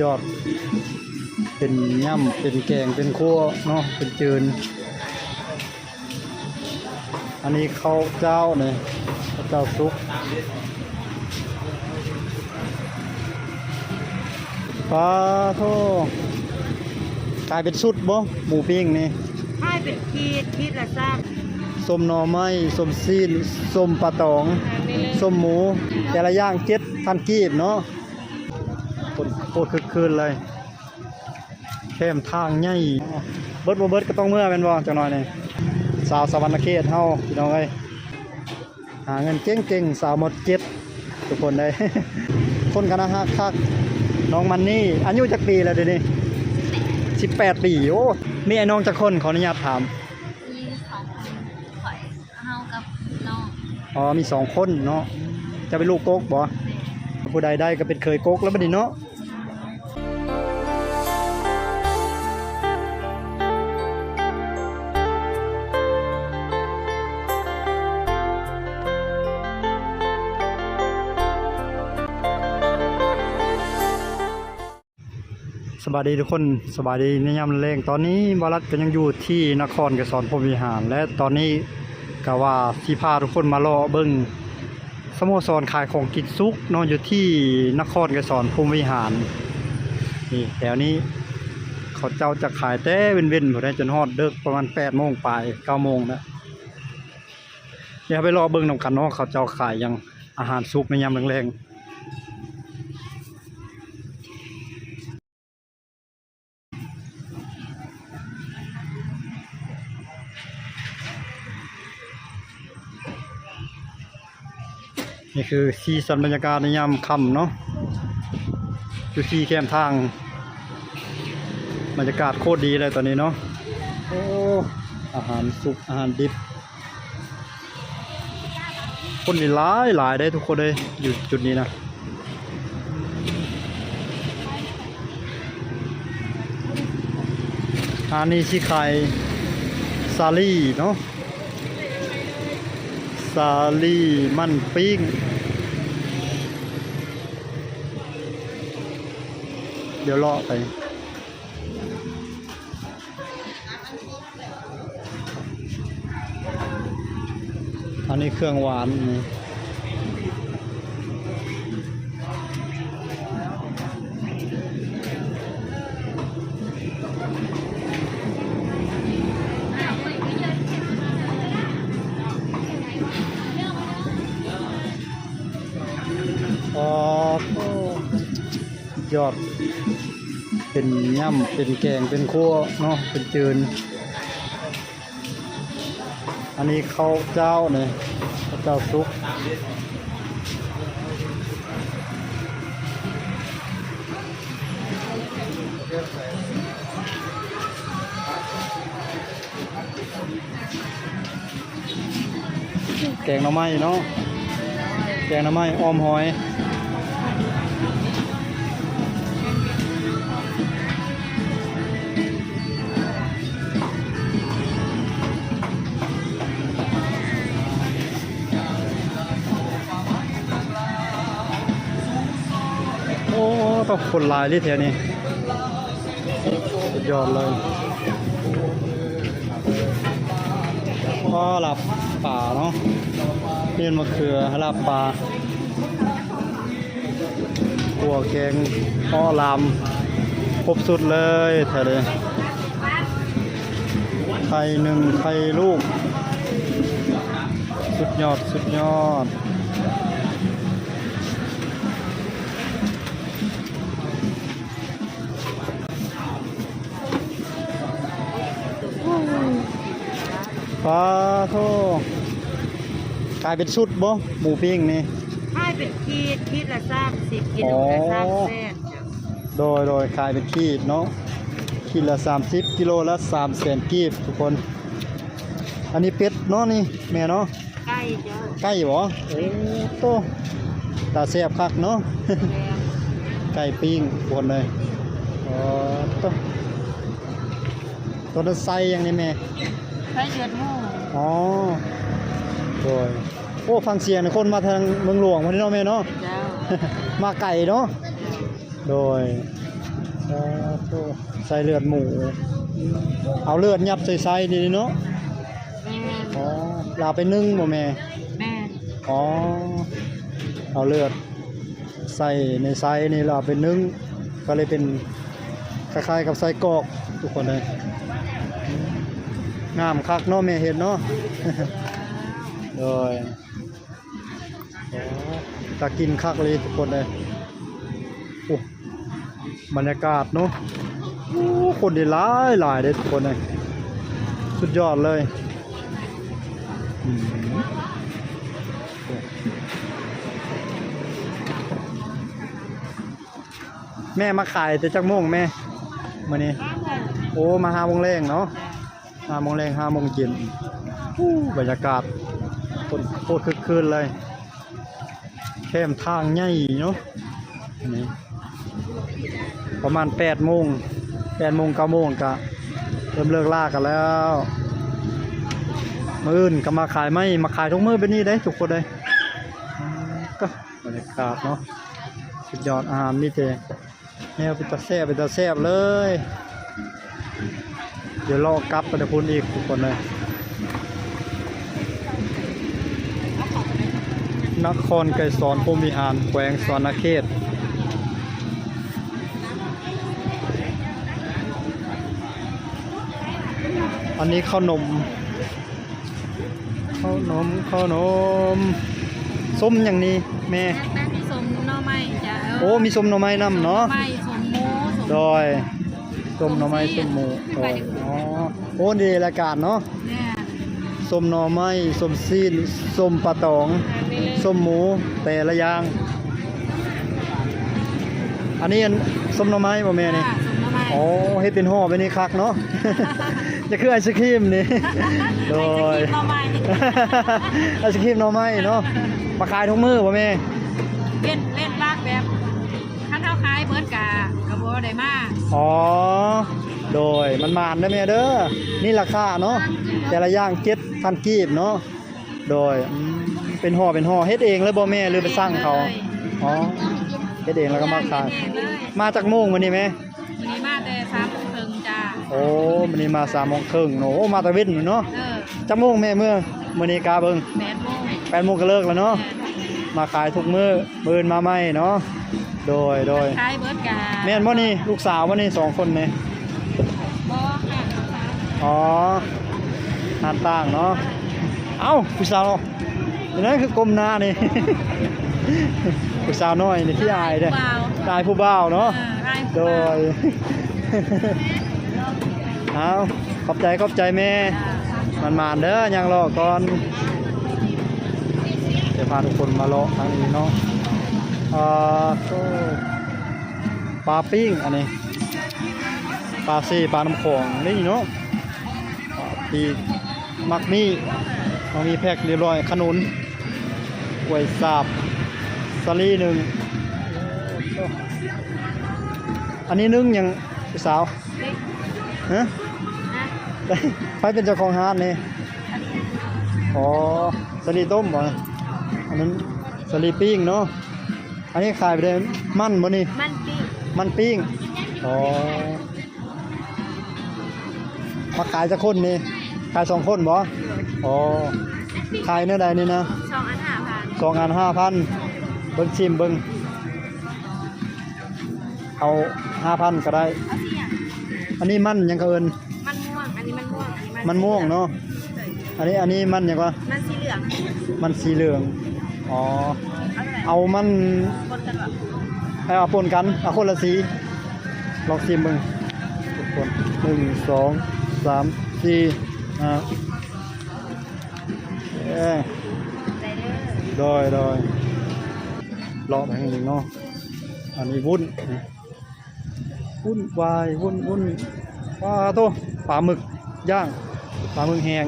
ยอด เป็นย่ำเป็นแกงเป็นคั่วเนาะเป็นจืน อันนี้ข้าวเจ้าเนี่ยข้าวเจ้าซุปปลาโทกลายเป็นสุดบ่หมูปิ้งนี่ให้เป็นขีดขีดละซ้ส้มหน่อไม้ส้มซีนส้มปลาตองำนี่เลยส้มหมู แต่ละอย่างเจ็ดพันกีบเนาะคนโค ตรคึกคืนเลยแคมทางใหญ่เบิดบ่เบิดก็ต้องเมื่อเป็นบ่จังหน่อยนี่สาวสวรรณเขตเฮาพี่น้องเอ้ยหาเงินเก่งๆสาวหมดเจ็ดทุกคนเลยคนกันนะฮักคักน้องมันนี่อายุจักปีแล้วเดี๋ยวนี้18ปีโอ้มีไอ้น้องจักคนขออนุญาตถามมีสองคนข่อยเฮากับน้องอ๋อมีสองคนเนาะจะเป็นลูกโก๊กบ่ผู้ใดได้ก็เป็นเคยโก๊กแล้วบัดนี้เนาะ สบายดีทุกคนสบายดีในยามแรงตอนนี้บารัตก็ยังอยู่ที่นครกษรพรมวิหาร และตอนนี้ก็ว่าที่พาทุกคนมารอเบิ้งสโมสรขายของกินซุกนอนอยู่ที่นครกษรพรมวิหารนี่แถวนี้เขาเจ้าจะขายแต่เว้นๆอยู่ได้จนฮอดเดึกประมาณ8โมงไปลาย9โมงนะเดี๋ยวไปรอเบิ้งนำกันเนาะเขาเจ้าขายยังอาหารซุกในยามแรงๆ นี่คือสีสันบรรยากาศในยามค่ำเนาะอยู่ที่แคมทางบรรยากาศโคตรดีเลยตอนนี้เนาะโอ้อาหารสุกอาหารดิบ คนนี่หลายหลายได้ทุกคนเลยอยู่จุดนี้นะอันนี้ชิไคายซาลี่เนาะ ซาลี่มันปิ้ง เดี๋ยวเลาะไป อันนี้เครื่องหวานนี่ อด เป็นย่ำเป็นแกงเป็นคั่วเนาะเป็นจืน อันนี้ข้าวเจ้าเนี่ยข้าวเจ้าซุปแกงหน่อไม้เนาะแกงหน่อไม้ออมหอย อ้ต้องคนลายที่แถวนี้สุดยอดเลยพ่อหลับป่าเนาะเพียนมะเขือหลับป่าหัวแกงพ่อลำครบสุดเลยแถวนี้ไข่หนึ่งไข่ลูก สุดยอด สุดยอด ปลาโทกลายเป็นชุดบ่หมูปิ้งนี่ให้เป็นขีดขีดละซ้ำสิบกิโลอ๋อละซ้ำเส้นจ้ะโดยโดยขายเป็นขีดเนาะขีดละ30กิโลละ3แสนกีบทุกคน อันนี้เป็ดเนาะนี่แม่เนาะใกล้เจ้าไก่บ่โอ้โตตาแซ่บคักเนาะแล้วไก่ปิ้งทุกคนเลยอ๋อโตตัวนั้นไซยังนี่แม่ ใกล้เดือนหมูอ๋อโดยโอ้ฟังเสียงนะคนมาทางเมืองหลวงวันนี้เนาะแม่เนาะ เจ้ามาไก่เนาะ โดยสาธุใส่เลือดหมู เอาเลือดยับใส่ไส้ดีเนาะ แม่อ๋อลาไปนึ่งบ่แม่ แม่อ๋อ เอาเลือดใส่ในไส้นี่เราเอาไปนึ่ง ก็เลยเป็นคล้ายๆกับไส้กรอกทุกคนเลยอืม งามคักเนาะแม่เห็นเนาะโดยตากินคักเลยทุกคนเลยโอ้บรรยากาศเนาะคนดีหลายหลายเลยทุกคนเลยสุดยอดเลยแม่มาขายแต่จักโมงแม่มานี่โอ้มาหาโมงแรงเนาะ ห้าโมงแรงห้าโมงเย็นบรรยากาศคนโคตรคึกคืนเลย แคมทางใหญ่เนาะนี่ประมาณแปดโมงแปดโมงเก้าโมงก็เริ่มเลิกล่ากันแล้วมื่นก็มาขายไม่มาขายทุกมื้อเป็นนี่ได้ทุกคนเลยก็บรรยากาศเนาะสุดยอดอาหารนี่เจแนวเป็นตาแซ่บเป็นตาแซ่บเลย เดี๋ยวรอกลับไปตะพุนอีกทุกคนเลย นครไกรสอนพรหมวิหารแขวงสวรรณเขตอันนี้ข้าวนมข้าวนมข้าวนมส้มอย่างนี้แม่แม่มีสมหน่อไม้จ้ะโอ้มีส้มหน่อไม้น้ำเนาะไม้สมหมูสมโดย ส้มหน่อไม้ส้มหมูโดยอ๋อโอ้ดีรายการเนาะเนี่ยส้มหน่อไม้ส้มซีนส้มปลาตองนี่เลยส้มหมูแต่ละอย่าง อันนี้อันส้มหน่อไม้บ่แม่นี่ค่ะสมหน่อไม้อ๋อเฮ็ดเป็นห่อไปนี่คักเนาะจะคือไอศครีมนี่โดยหน่อไม้ไอศครีมหน่อไม้เนาะมาขายทุกมื้อบ่แม่เล่น อ๋อ โดยมันมานเด้อแม่เด้อ นี่ราคาเนาะ แต่ละอย่าง7,000กีบเนาะ โดยอืมเป็นห่อเป็นห่อเฮ็ดเองเลยบ่แม่หรือไปสั่งเขา อ๋อ เฮ็ดเองแล้วก็มาขายเองเลยมาจากโมงมื้อนี้แม่วันนี้มาแต่สามโมงครึ่งจ้า โอ้มื้อนี้มา3โมงครึ่งเนาะโอ้มาตะเวนอยู่เนาะเออจักโมงแม่เมื่อมื้อนี้กาเบิ่งแปดโมง8โมงก็เลิกแล้วเนาะ มาขายทุกมื้อมื้ออื่นมาใหม่เนาะ โดยโดยคล้ายเบิร์ดกะแม่นบ่นี่ลูกสาวบ่นี่สองคนนี่บ่ค่ะอ๋อหานต่างเนาะเอ้าผู้สาวอันนั้นคือกลมหน้านี่ ผู้สาวน้อยนี่ที่อายเด้อเบาอายผู้บ่าวเนาะเออไอ้โดยเอาขอบใจขอบใจแม่มันมานๆเด้อยังรอก่อนเดี๋ยวพาทุกคนมาเลาะทางนี้เนาะเอ่อก็ปลาปิ้งอันนี้ปลาซีปลาน้ำของนี่เนาะปลาปีกมักมี่มักมีแพ็คเรียบร้อยขนุนกล้วยสาบสลีหนึ่งอันนี้นึ่งยังพี่สาวฮะไปเป็นเจ้าของร้านนี่อ๋อสลีต้มบ่อันนั้นสลีปิ้งเนาะ อันนี้ขายไปได้มันบ่นี่ มันปีมันปิ้ง อ๋อ มาขายจะคนนี่ ขายสองคนบ่ อ๋อ ขายเนื้อใดนี่นะสองอันห้าพันสองอันห้าพันเบิ้งชิมเบิ้งเอาห้าพันก็ได้ เอาสิอะอันนี้มันหยังก็เอินมันม่วง อันนี้มันม่วง อันนี้มันม่วงเนาะ อันนี้อันนี้มันหยังวะมันสีเหลือง มันสีเหลือง อ๋อ เอามันให้เอาปนกันเอาคนละสีลองชิมเบิ้งทุกคนหนึ่งสองสามสี่ห้าเอ้ยด้อโดยโดยเลาะไปข้างหนึ่งเนาะอันนี้วุ่นวุ่นวายวุ่นวุ่นปลาโตปลาหมึกย่างปลาหมึกแห้ง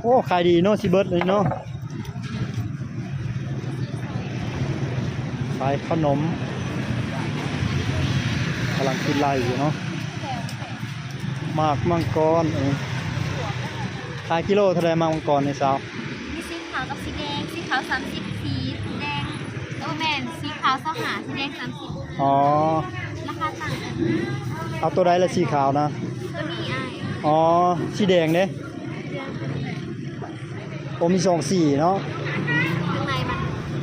โอ้ขายดีเนาะสิเบิร์ดเลยเนาะ ขายขนมกำลังกินไล่อยู่เนาะหมากมังกรเออขายกิโลเท่าไรหมากมังกรในสาวมีสีขาวกับสีแดงสีขาวสามสิบสีแดงโอ้แมนสีขาวเสาหาสีแดงสามสิบอ๋อราคาต่างกันเอาตัวใดละสีขาวนะก็มีไอ้ายอ๋อสีแดงเด้โอ้มีสองสีเนาะข้างในมัน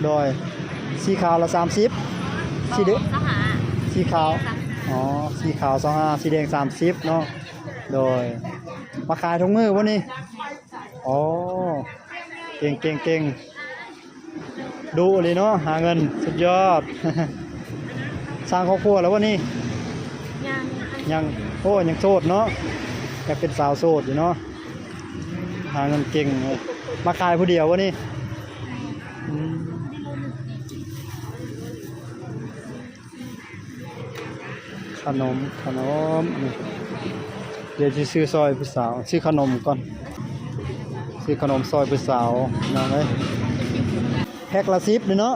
โดย สีขาวละสามสิบสีเดเสาหาสีขาว อ๋อ สีขาวสองห้าสีแดงสามสิบเนาะ โดย มาขายทุกมือวะนี่อ๋อ เก่งเก่งเก่งดูเลยเนาะ หาเงิน สุดยอด สร้างครอบครัวแล้ววะนี่ยังยังโอ้ยังโสดเนาะยังเป็นสาวโสดอยู่เนาะ หาเงินเก่งเลยมาขายผู้เดียววะนี่ ขนมขนมนี่เดี๋ยวจะซื้อซอยผู้สาวซื้อขนมก่อนซื้อขนมซอยผู้สาวน้องเอ้ยแพ็คละสิบเลยเนาะ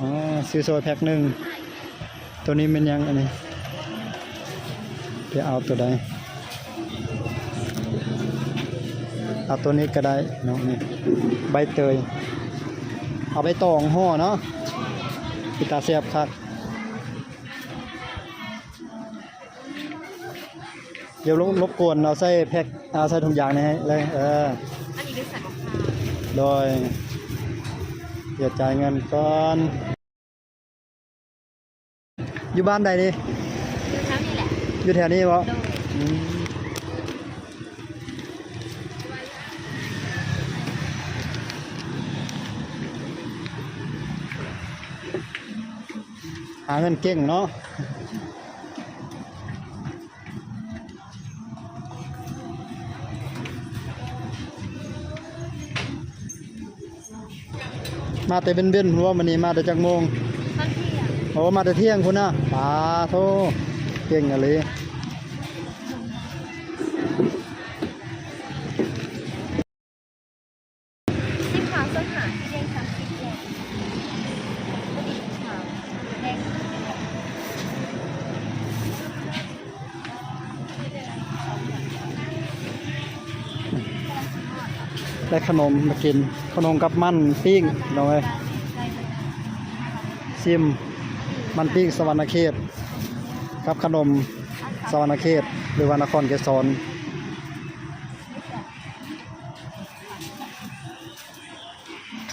อ๋อซื้อซอยแพ็คหนึ่งตัวนี้เป็นยังอันนี้จะเอาตัวใดเอาตัวนี้ก็ได้เนาะนี่ใบเตยเอาใบตองห่อเนาะพิตาเสียบคัก เดี๋ยวรบรบกวนเอาใส่แพ็คเอาใส่ถุงยางนี่ให้เลยเอออันนี้เป็นสัตว์ของข้าวโดยเดี๋ยวจ่ายเงินก่อน อยู่บ้านใดดิคือเช้านี่แหละอยู่แถวนี้บ่โดยอืมหาเงินเก่งเนาะ มาแต่เป็นเบ้นๆหัวมันนี่มาแต่จักโมงตอนเที่ยงโอ้มาแต่เที่ยงคุณนะปาโทเก่งอะไร ได้ขนมมากิน ขนมกับมันปิ้งน้อยซิมมันปิ้งสวรรณเขตกับขนมสวรรณเขตหรือว่านครเกษร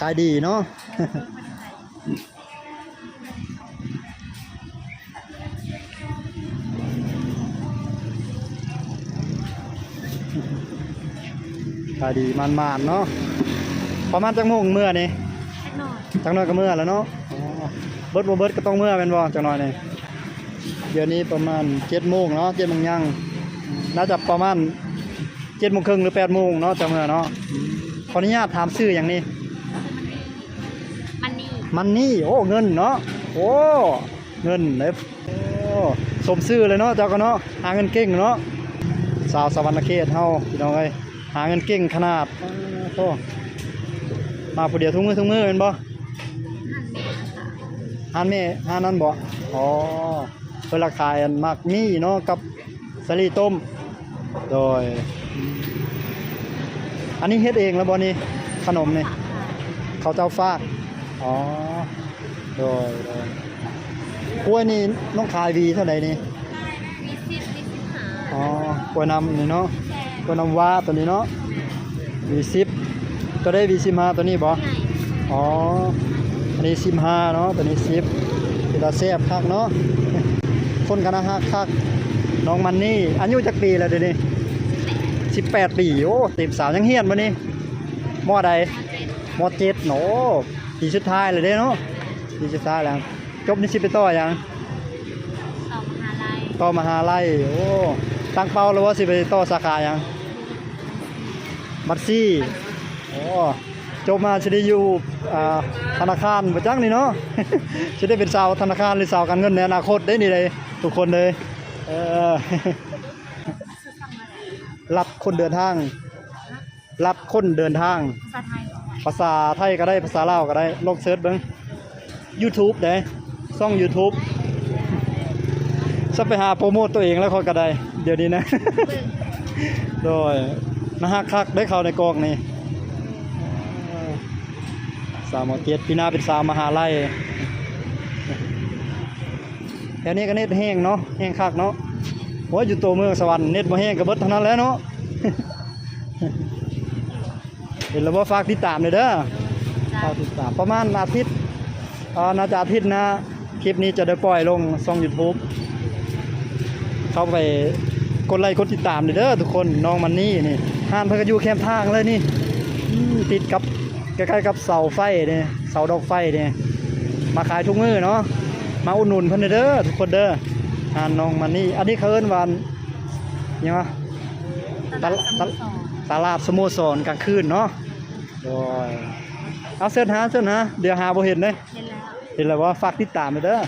ขายดีเนาะ ขายดีมันมานๆเนาะประมาณจังโมงเมื่อนี่แค่นอนจังน้อยก็เมื่อแล้วเนาะอ๋อเบิดบ่เบิดก็ต้องเมื่อเป็นบ่จังน้อยนี่เดี๋ยวนี้ประมาณ7โมงเนาะ7โมงยังน่าจะประมาณ7โมงครึ่งหรือ8โมงเนาะจังเมื่อเนาะขออนุญาตถามชื่ออย่างนี้มันนี่มันนี่โอ้เงินเนาะโอ้เงินเลยโอ้สมชื่อเลยเนาะเจ้าก็เนาะหาเงินเก่งเนาะสาวสวรรณเขตเฮาพี่น้องเอ้ย หาเงินเก่งขนาดโอ้มาผู้เดียวทุกมือทุกมือเป็นบ่หั่นแม่ค่ะหานแม่หานนั้นบ่อ๋อเพิ่นราคายอันมักมีเนาะกับสลีต้มโดยอืมอันนี้เฮ็ดเองแล้วบ่นี่ขนมนี่เขาวเจ้าฟากอ๋อโดยโดยกล้วยนี่น้องขายวีเท่าใดนี่มีสิบมีสิบหาอ๋อกล้วยน้ำนี่เนาะ กล้วยน้ำว้าตัวนี้เนาะวีสิบตัวได้วีสิบห้าตัวนี้บ่ไงอ๋ออันนี้สิบห้าเนาะตัวนี้สิบเป็นตาแซ่บคักเนาะคนกันนะฮักคักน้องมันนี่อายุจักปีแล้วเดี๋ยวนี้สิบแปดปีโอ้เต็มสาวยังเฮียนมานี่มอใดมอเจ็ดโหนปีสุดท้ายเลยเด้เนาะปีสุดท้ายแล้วจบนี่สิไปต่อยังสองมหาลัยต่อมหาลัยโอ้ ตั้งเป้าแล้วว่าสิไปต่อสาขายังบัตซี่โอ้จบมาจะได้อยู่ธนาคารประจังนี่เนาะจะได้เป็นสาวธนาคารหรือสาวการเงินในอนาคตได้นี่เลยทุกคนเลยเออรับคนเดินทาง รับคนเดินทาง ภาษาไทยก็ได้ภาษาลาวก็ได้ลองเสิร์ชเบิ่ง YouTube เด้ช่อง YouTube สัไปหาโปรโมตตัวเองแล้วเขาก็ได้เดี๋ยวนี้นะ โดยนะฮะคักได้เข้าในกองนี่สาวหมอเจ็ดปีหน้าเป็นสาวมหาลัยแถวนี้ก็เน็ตแห้งเนาะแห้งคักเนาะโอ้ยอยู่ตัวเมืองสวรรค์เน็ตบ่แห้งก็เบิดเท่านั้นแล้วเนาะเห็นแล้วบ่ฝากติดตามเลยเด้อฝากติดตามประมาณอาทิตย์อ่าน่าจะอาทิตย์นะ คลิปนี้จะได้ปล่อยลงช่อง YouTube เข้าไปกดไลค์กดติดตามเลยเด้อทุกคนน้องมันนี่นี่ห้านเพิ่นก็อยู่แคมป์ทางเลยนี่อืมติดกับใกล้ๆกับเสาไฟเนี่ยเสาดอกไฟเนี่ยมาขายทุกมื้อเนาะมาอุดหนุนเพิ่นเด้อทุกคนเด้อห้านน้องมันนี่อันนี้เขาเอิ้นว่าหยังวะตลาดตลาดตลาดสโมสรกลางคืนเนาะโดยเอาเสิร์ชหาเสิร์ชหาเดี๋ยวหาบ่เห็นเลยเห็นแล้วเห็นแล้วว่าฝากติดตามไปเด้อ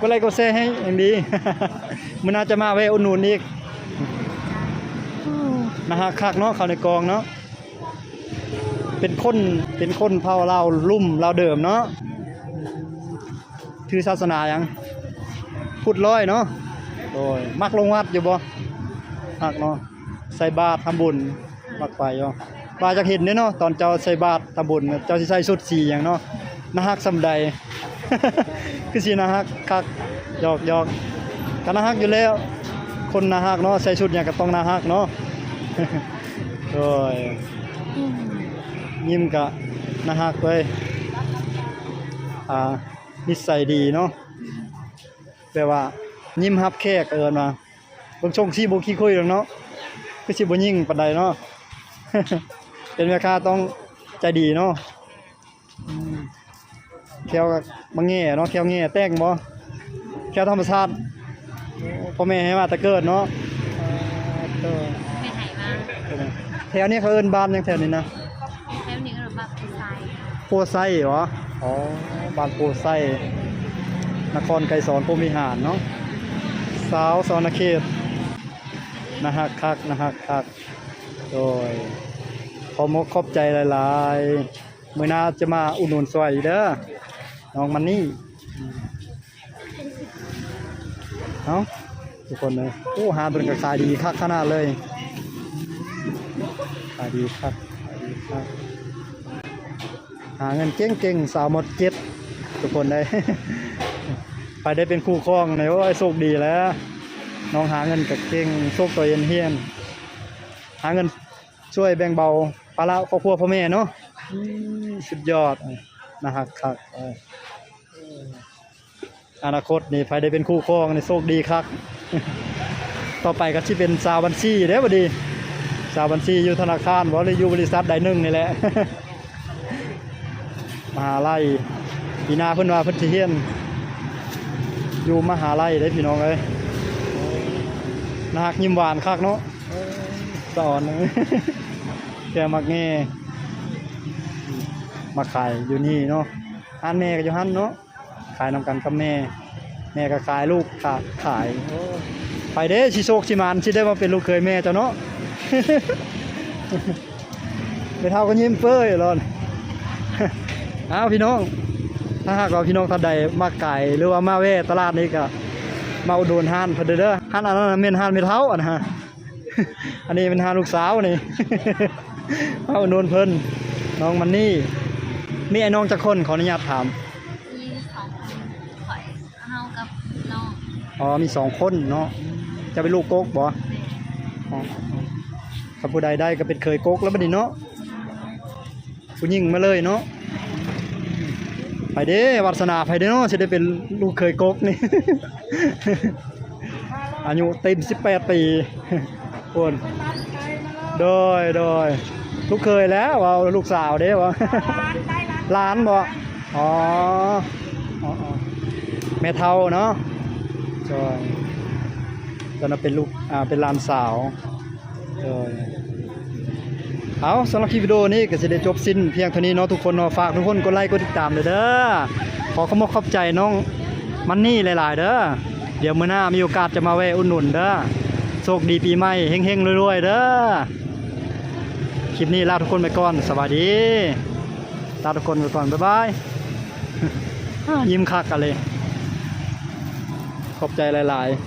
กดไลค์กดแชร์ให้อย่างดี มันน่าจะมาแวะอุดหนุนอีกนะฮะคักเนาะเข้าในกองเนาะเป็นคนเป็นคนเผ่าเราวลุ่มเราวเดิมเนาะถือศาสนาหยังพุทธร้อยเนาะโอ้ยมักลงวัดอยู่บ่มักเนาะใส่บาตรทำบุญมักไปอยู่บาจากเห็นเด้เนาะตอนเจ้าใส่บาตรทำบุญเจ้าสิใส่ชุดสีหยังเนาะนาฮักสำใดคือสินาฮักคักหยอกหยอก กันนาฮักอยู่แล้ว คนนาฮักเนาะใส่ชุดอย่างก็ต้องนาฮักเนาะโอ้ยยิ้มกะนาฮักเว้ยอ่านิสัยดีเนาะแปลว่ายิ้มรับแขกเอิ้นว่าเบิ่งชงสิบ่ขี้คุยหรอกเนาะคือสิบ่ยิ่งปานใดเนาะเป็นแม่ค้าต้องใจดีเนาะแควก็บางแง่เนาะแควแง่แต่งบ่แควธรรมชาติ พ่อแม่ให้มาแต่เกิดเนาะเออไม่หายมาแถวนี้เขาเอิ้นบ้านหยังแถวนี้นะแล้วนี่ก็แบบดีไซน์โพไซเหรอ อ๋อบ้านโพไซนครไกรสอนพรหมวิหารเนาะ สาวสอนเขตนะฮะคักนะฮะคัก โดยขอมกขอบใจหลายๆ มื้อหน้าจะมาอุดหนุนซอยอีกเด้อ น้องมันนี่ เอา ทุกคนเลยโอ้หาเป็นกระขายดีคักขนาดเลยขายดีคักขายดีคักหาเงินเก่งๆสาวหมดเก็บทุกคนเลยไปได้เป็นคู่ครองเลยโอ้ยโชคดีแล้ว น้องหาเงินกับเก่งโชคตัวเย็นเฮียนหาเงินช่วยแบ่งเบาภาระครอบครัวพ่อแม่เนาะอืมสุดยอดนะฮะครับเอออนาคตนี่ภายได้เป็นคู่ครองนี่โชคดีครับ ต่อไปก็ที่เป็นสาวบัญชีเด้อบ่ดีสาวบัญชีอยู่ธนาคารบรืออยู่บริษัทใดหนึ่งนี่แหละมหาลัยปีนาเพิ่นว่าเพิ่นสิเฮียนอยู่มหาลัยได้อพี่น้องเอ้ยนาฮักยิ้มหวานคักเนาะสอนแกมักแง่มาขายอยู่นี่เนาะอันแม่ก็อยู่หั่นเนาะขายนำกันกับแม่ แม่ก็ขายลูกขาขายไปเด้ชิโชคชิมานชิได้มาเป็นลูกเคยแม่เจ้าเนาะไปเท่าก็ยิ้มเฟ้ยรอนอ้าวพี่น้อง ถ้าหากว่าพี่น้องท่านใดมาไก่หรือว่ามาแว่ตลาดนี้ก็มาอุดหนุนห้านเพิ่นเด้อเด้อห้านอันนั้นเมนห้านไม่เท่าอะนฮะอันนี้เป็นห้านลูกสาวนี่มาอุดหนุนเพิ่นน้องมันนี่มีไอ้น้องจักคนขออนุญาตถาม องอ๋อมีสองคนเนาะจะเป็นลูกโก๊กบ่อ๋อถ้าผู้ใดได้ก็เป็นเคยโก๊กแล้วบัดนี้เนาะผู้หญิงมาเลยเนาะไปเด้วาสนาไปเด้เนาะสิได้เป็นลูกเคยโก๊กนี่ อายุเต็ม18ปีคนโดยโดยลูกเคยแล้วว่าลูกสาวเด้วะหลานบ่อ๋ออ๋ออ๋อแม่เฒ่าเนาะ จอยตอนนั้นเป็นลูกอ่าเป็นลานสาวจอยเอาสำหรับคลิปวิดีโอนี้ก็จะได้จบสิ้นเพียงเท่านี้เนาะทุกคนเนาะฝากทุกคนกดไลค์กดติดตามเลยเด้อขอขอบขอบใจน้องมันนี่หลายๆ เด้อเดี๋ยวมื้อหน้ามีโอกาสจะมาแวะอุ่นหนุนเด้อโชคดีปีใหม่เฮงๆรวยๆเด้อคลิปนี้ลาทุกคนไปก่อนสวัสดีลาทุกคนไปก่อนบ๊ายบายยิ้มคักกันเลย ขอบใจหลาย ๆ